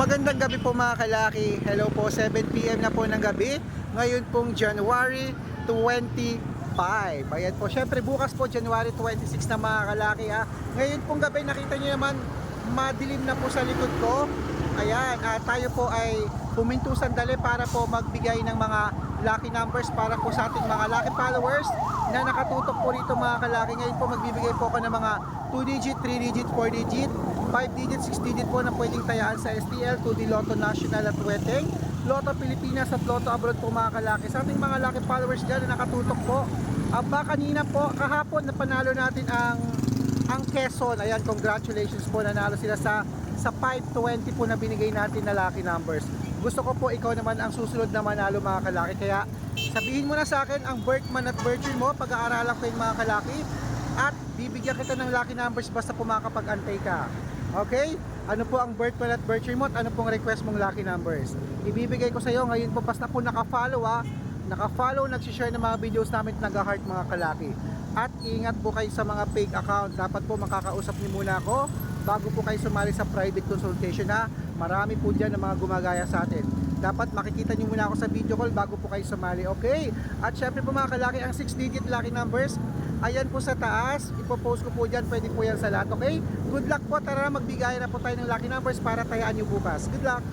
Magandang gabi po mga kalaki. Hello po, 7pm na po ng gabi. Ngayon pong January 25. Ayan po, syempre bukas po January 26 na mga kalaki ha. Ngayon pong gabi nakita niyo naman madilim na po sa likod ko. Ayan, at tayo po ay puminto sandali para po magbigay ng mga lucky numbers para po sa ating mga lucky followers na nakatutok po rito mga kalaki. Ngayon po magbibigay po ako ng mga 2 digit, 3 digit, 4 digit, 5 digit, 6 digit po na pwedeng tayaan sa STL, 2D Lotto National at Weteng, Lotto Pilipinas at Lotto Abroad po mga kalaki. Sa ating mga lucky followers dyan na nakatutok po, aba kanina po, kahapon na panalo natin ang ang Quezon. Ayan, congratulations po nanalo sila sa sa 520 po na binigay natin na lucky numbers. Gusto ko po ikaw naman ang susunod na manalo mga kalaki. Kaya sabihin mo na sa akin ang birthman at birthday mo, pag-aaralan ko yung mga kalaki at bibigyan kita ng lucky numbers basta po makakapag-antay ka. Okay? Ano po ang birthman at birthday mo at ano pong request mong lucky numbers? Ibibigay ko sa iyo ngayon po basta po naka-follow ah. Naka-follow, nag-share ng mga videos namin at nag-heart mga kalaki. At ingat po kayo sa mga fake account. Dapat po makakausap niyo muna ako bago po kayo sumali sa private consultation ha. Marami po dyan ng mga gumagaya sa atin. Dapat makikita niyo muna ako sa video call bago po kayo sumali. Okay? At syempre po mga kalaki, ang 6 digit lucky numbers, ayan po sa taas. Ipopost ko po dyan. Pwede po yan sa lahat. Okay? Good luck po. Tara, magbigay na po tayo ng lucky numbers para tayaan niyo bukas. Good luck!